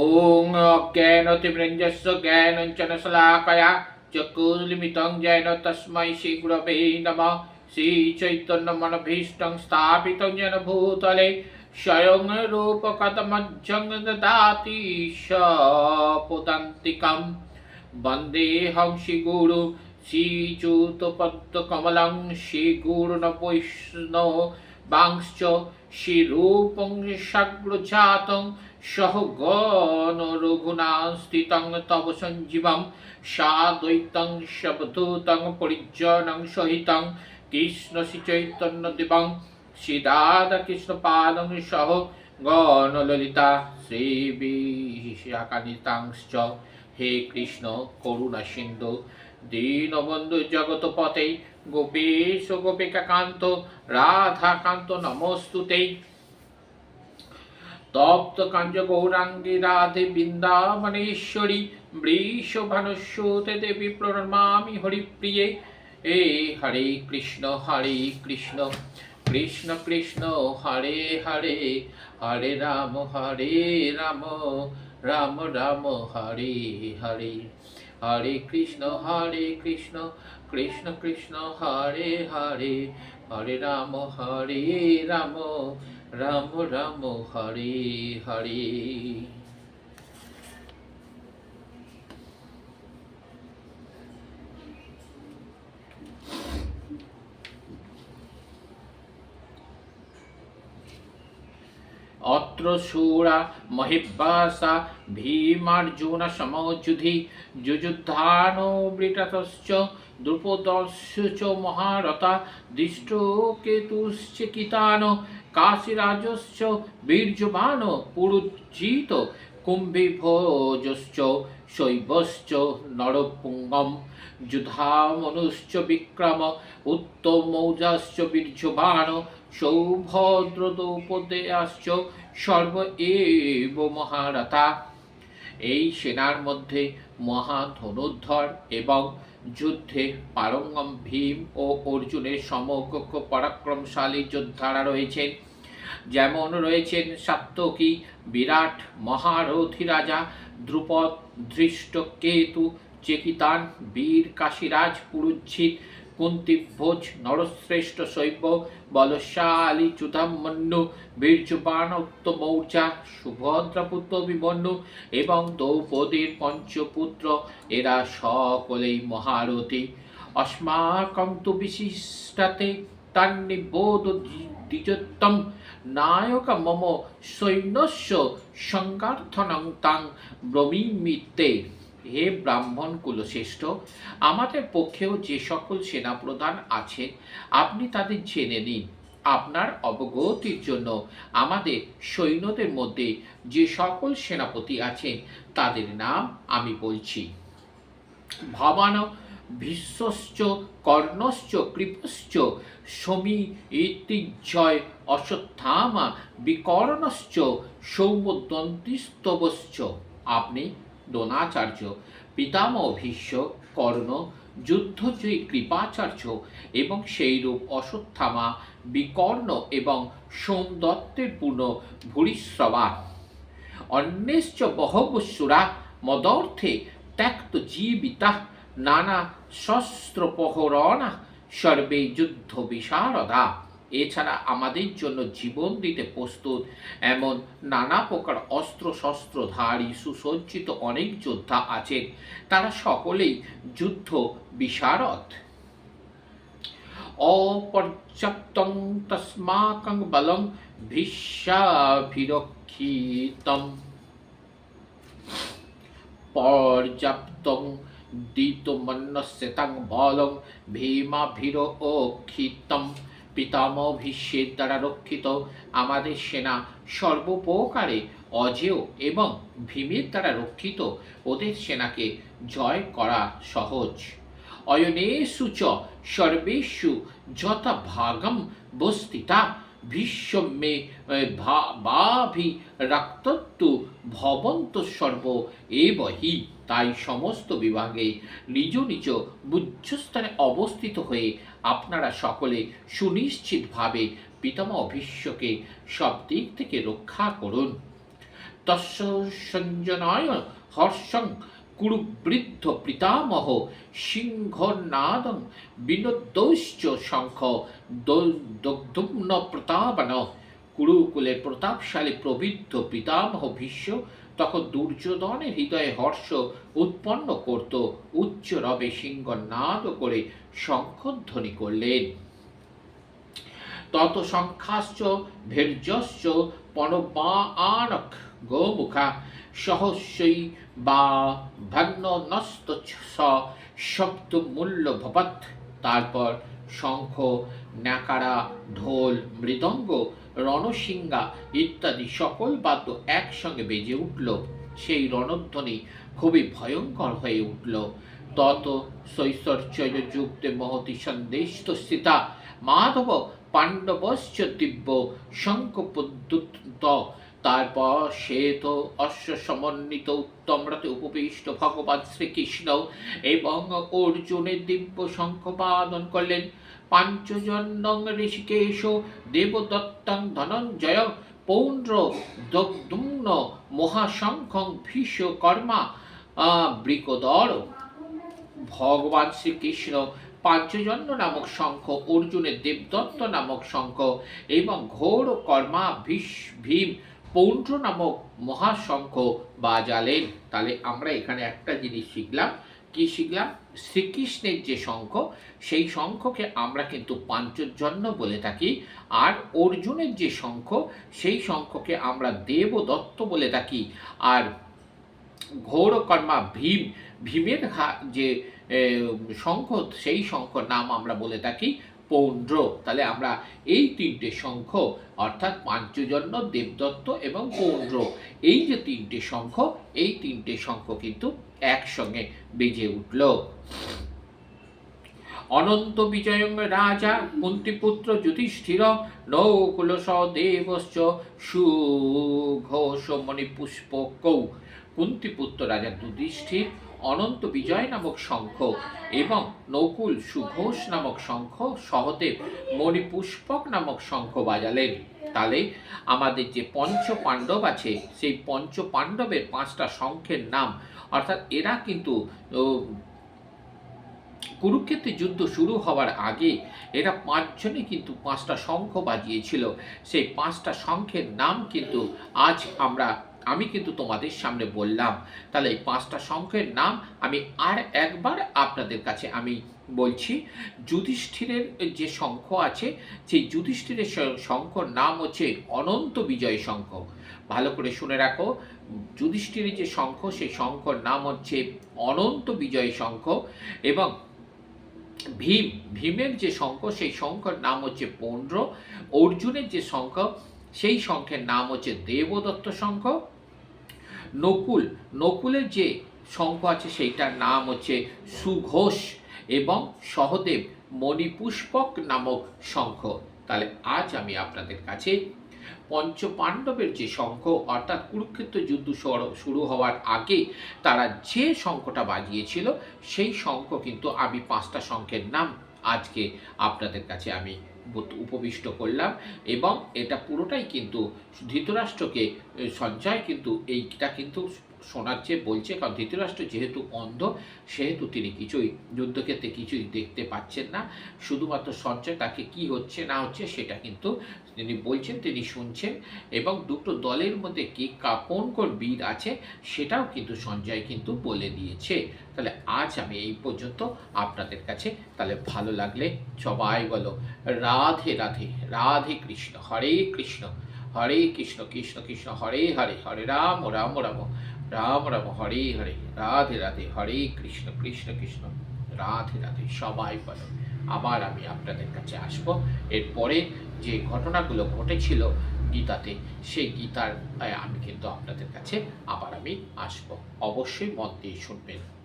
ॐ अज्ञानतिमृञ्जस्य ज्ञानञ्चनशलाकया चकुर्लिमितं येन तस्मै श्रीगुरवे नमः श्रीचैतन्यमनभीष्टं स्थापितं येन भूतले स्वयं रूपकथमज्जं ददाति शपुदन्तिकं वन्देऽहं श्रीगुरु श्रीच्युतपद्मकमलं श्रीगुरुनवैष्णव वांश्च श्रीरूपं सग्रजातं সহ গণ রঘুনাস্থিতং তব সঞ্জীবং সা দ্বৈতং শবধূতং পরিজনং সহিতং কৃষ্ণ শ্রী চৈতন্য দেবং শ্রী কৃষ্ণ পালং সহ গণ ললিতা শ্রীবিশাকানিতাংশ্চ হে কৃষ্ণ, করুণা সিন্ধু, দীনবন্ধু জগৎপতে গোপেশ গোপিকাকান্ত, রাধাকান্ত নমস্তুতেই তপ্ত কাঞ্জ গৌরাঙ্গী রাধে বৃন্দাবনেশ্বরী বৃষভানুষ্যতে দেবী প্রণমামি হরিপ্রিয়ে। এ হরে কৃষ্ণ হরে কৃষ্ণ কৃষ্ণ কৃষ্ণ, হরে হরে হরে রাম হরে রাম রাম রাম, হরে হরে। হরে কৃষ্ণ হরে কৃষ্ণ কৃষ্ণ কৃষ্ণ, হরে হরে হরে রাম হরে রাম রাম রাম, হরে হরে। অত্র শূরা মহিব্বাসা ভীমার্জুন সমযুধি যুযুদ্ধানো বৃটাতশ্চ দ্রুপদস্য চ মহারথা দৃষ্টকেতুশ্চিকিতান কাশীরাজশ্চ বীর্যবান পুরুজিত কুম্ভিভোজশ্চ শৈবশ্চ নরপুঙ্গম যুধামনুশ্চ বিক্রম উত্তমৌজাশ্চ বীর্যবান সৌভদ্রদৌপদেয়াশ্চ সর্ব এব মহারথা এই সেনার মধ্যে মহাধনুর্ধর এবং যুদ্ধে পারঙ্গম ভীম ও অর্জুনের সমকক্ষ পরাক্রমশালী যোদ্ধারা রয়েছেন। যেমন রয়েছেন সাত্তকী বিরাট মহারথী রাজা দ্রুপদ, ধৃষ্টকেতু, চেকিতান, বীর, কাশীরাজ পুরুচ্ছিত কুন্তিভোজ, নরশ্রেষ্ঠ শৈব, বলশালী চুধামন্যু বীর্যবান উত্তমৌর্যা সুভদ্রাপুত্র বিমন্যু এবং দ্রৌপদীর পঞ্চপুত্র। এরা সকলেই মহারথী। অস্মাকং তু বিশিষ্টাতে তান্নিবোধ দ্বিজোত্তম নায়ক মম সৈন্যস্য সংগার্থনং তাং ব্রমীমিতে হে ব্রাহ্মণ কুলশ্রেষ্ঠ, আমাদের পক্ষেও যে সকল সেনাপ্রধান আছেন আপনি তাদের জেনে নিন। আপনার অবগতির জন্য আমাদের সৈন্যদের মধ্যে যে সকল সেনাপতি আছেন, তাদের নাম আমি বলছি। ভবান ভীষ্মশ্চ কর্ণশ্চ, কৃপশ্চ সমী ইতিজয় অশ্বত্থামা, বিকর্ণশ্চ সৌমদন্তিস্তবশ্চ আপনি দ্রোণাচার্য, পিতামহ ভীষ্ম, কর্ণ, যুদ্ধজয়ী কৃপাচার্য এবং সেইরূপ অশ্বত্থামা, বিকর্ণ এবং সোমদত্তের পূর্ণ ভূরিশ্রবা। অন্যেশ্চ বহবস্যুরা মদর্থে ত্যক্ত জীবিতা। নানা শস্ত্রপহরণা সর্বে যুদ্ধ বিশারদা এছাড়া আমাদের জন্য জীবন দিতে প্রস্তুত এমন নানা প্রকার অস্ত্র শস্ত্রধারী সুসজ্জিত অনেক যোদ্ধা আছেন। তারা সকলেই যুদ্ধ বিশারদ অপর্যাপ্তং তস্মাকং বলং ভীষ্যাভিরক্ষিতম। পর্যাপ্তং দিতমন্যস্যতাং বলং ভীমাভিরক্ষিতম পিতামহ ভীষ্মের দ্বারা রক্ষিত আমাদের সেনা সর্বপ্রকারে অজেয় এবং ভীমের দ্বারা রক্ষিত ওদের সেনাকে জয় করা সহজ অয়নেষু চ সর্বেষু যথা ভাগম বস্তিতা ভীষ্মে বাভি রক্তত্তু ভবন্ত সর্ব এবহি। তাই সমস্ত বিভাগে নিজ নিজ বুজ্জস্থানে অবস্থিত হয়ে আপনারা সকলে সুনিশ্চিতভাবে পিতামহ ভীষ্মকে সব দিক থেকে রক্ষা করুন। তস্য সঞ্জনায় হর্ষং কুরুবৃদ্ধ পিতামহ সিংহনাদং শঙ্খ প্রতাপন কুরুকুলের প্রতাপশালী প্রবৃদ্ধ পিতামহ ভীষ্ম তখন দুর্যোধনের হৃদয়ে হর্ষ উৎপন্ন করত, উচ্চ রবে সিংহনাদ করে শঙ্খধ্বনি করলেন। তত সংখ্যাশ্চ ভীর্যশ্চ পণবানক গোমুখা সহস্যই বা ভগ্ন নস্ত শব্দ মূল্য ভবত তারপর শঙ্খ, ন্যাকারা, ঢোল, মৃদঙ্গ, রণসিংহা ইত্যাদি সকল বাদ্য একসঙ্গে বেজে উঠল। সেই রণধ্বনি খুবই ভয়ঙ্কর হয়ে উঠল। তত শৈশ্বর্যয যুক্তে মহতি সন্দেশ স্থিতা মাধব পাণ্ডবশ্চ দিব্য শঙ্কপদ্যুত তারপর সে তো অশ্ব সমন্বিত উত্তম রথে উপবিষ্ট ভগবান শ্রীকৃষ্ণ এবং অর্জুনের দিব্য শঙ্খপাদন করলেন। পাঞ্চজন্যং ঋষিকেশ দেবদত্তং ধনঞ্জয় পৌন্ড্র দগ্ধুম্ন মহাশঙ্খং ভীষ্ম কর্মা বৃকদর। ভগবান শ্রীকৃষ্ণ পাঞ্চজন্য নামক শঙ্খ, অর্জুনের দেবদত্ত নামক শঙ্খ এবং ঘোর কর্মা ভীষ ভীম পৌন্ড্র নামক মহাশঙ্খ বাজালেন। তাহলে আমরা এখানে একটা জিনিস শিখলাম। কি শিখলাম? শ্রীকৃষ্ণের যে শঙ্খ, সেই শঙ্খকে আমরা কিন্তু পাঞ্চজন্য বলে থাকি। আর অর্জুনের যে শঙ্খ, সেই শঙ্খকে আমরা দেবদত্ত বলে থাকি। আর ঘোরকর্মা ভীম, ভীমের যে শঙ্খ, সেই শঙ্খ নাম আমরা বলে থাকি পৌন্ড্র তাহলে আমরা এই তিনটে শঙ্খ অর্থাৎ পাঞ্চজন্য, দেবদত্ত এবং পৌন্ড্র এই যে তিনটে শঙ্খ এই তিনটে শঙ্খ কিন্তু একসঙ্গে বেজে উঠল। অনন্ত বিজয়ং রাজা কুন্তিপুত্র যুধিষ্ঠির নৌকুল দেবশ্চ সুঘোষ মণিপুষ্পকৌ। কুন্তিপুত্র রাজা যুধিষ্ঠির অনন্ত বিজয় নামক শঙ্খ এবং নকুল সুঘোষ নামক শঙ্খ সহদেব মণিপুষ্পক নামক শঙ্খ বাজালেন। তাহলে আমাদের যে পঞ্চ পাণ্ডব আছে, সেই পঞ্চ পাণ্ডবের পাঁচটা শঙ্খের নাম, অর্থাৎ এরা কিন্তু কুরুক্ষেত্রের যুদ্ধ শুরু হওয়ার আগে এরা পাঁচজনে কিন্তু পাঁচটা শঙ্খ বাজিয়েছিল। সেই পাঁচটা শঙ্খের নাম কিন্তু আজ আমরা আমি কিন্তু তোমাদের সামনে বললাম। তাহলে এই পাঁচটা শঙ্খের নাম আমি আর একবার আপনাদের কাছে আমি বলছি, যুধিষ্ঠিরের যে শঙ্খ আছে, সেই যুধিষ্ঠিরের শঙ্খর নাম হচ্ছে অনন্ত বিজয় শঙ্খ ভালো করে শুনে রাখো, যুধিষ্ঠিরের যে শঙ্খ সেই শঙ্খর নাম হচ্ছে অনন্ত বিজয় শঙ্খ এবং ভীম, ভীমের যে শঙ্খ সেই শঙ্খর নাম হচ্ছে পৌন্ড্র অর্জুনের যে শঙ্খ সেই শঙ্খের নাম হচ্ছে দেবদত্ত শঙ্খ নকুল, নকুলের যে শঙ্খ আছে সেইটার নাম হচ্ছে সুঘোষ এবং সহদেব মণিপুষ্পক নামক শঙ্খ তাহলে আজ আমি আপনাদের কাছে পঞ্চ পাণ্ডবের যে শঙ্খ অর্থাৎ কুরুক্ষেত্র যুদ্ধ শুরু হওয়ার আগে তারা যে শঙ্খটা বাজিয়েছিল, সেই শঙ্খ কিন্তু আমি পাঁচটা শঙ্খের নাম আজকে আপনাদের কাছে আমি উপবিষ্ট করলাম এবং এটা পুরোটাই কিন্তু ধৃতরাষ্ট্রকে সঞ্চয় কিন্তু এইটা কিন্তু শোনাচ্ছে বলছে, কারণ ধৃতরাষ্ট্র যেহেতু অন্ধ, সেহেতু তিনি কিছুই যুদ্ধক্ষেত্রে কিছুই দেখতে পাচ্ছেন না। শুধুমাত্র সঞ্চয়, তাকে কি হচ্ছে, না হচ্ছে, সেটা কিন্তু তিনি বলছেন, তিনি শুনছেন। এবং দুটো দলের মধ্যে কে কোন কোন বীর আছে, সেটাও কিন্তু সঞ্জয় কিন্তু বলে দিয়েছে। তাহলে আজ আমি এই পর্যন্ত আপনাদের কাছে তাহলে ভালো লাগলে সবাই বলো, রাধে রাধে রাধে কৃষ্ণ, হরে কৃষ্ণ হরে কৃষ্ণ কৃষ্ণ কৃষ্ণ, হরে হরে হরে রাম রাম রাম। রাম রাম, হরে হরে, রাধে রাধে, হরে কৃষ্ণ কৃষ্ণ কৃষ্ণ, রাধে রাধে, সবাই বলো। আবার আমি আপনাদের কাছে আসব। এরপরে যে ঘটনাগুলো ঘটেছিল গীতাতে, সেই গীতার আমি কিন্তু আপনাদের কাছে আবার আমি আসব। অবশ্যই মন দিয়ে শুনবেন।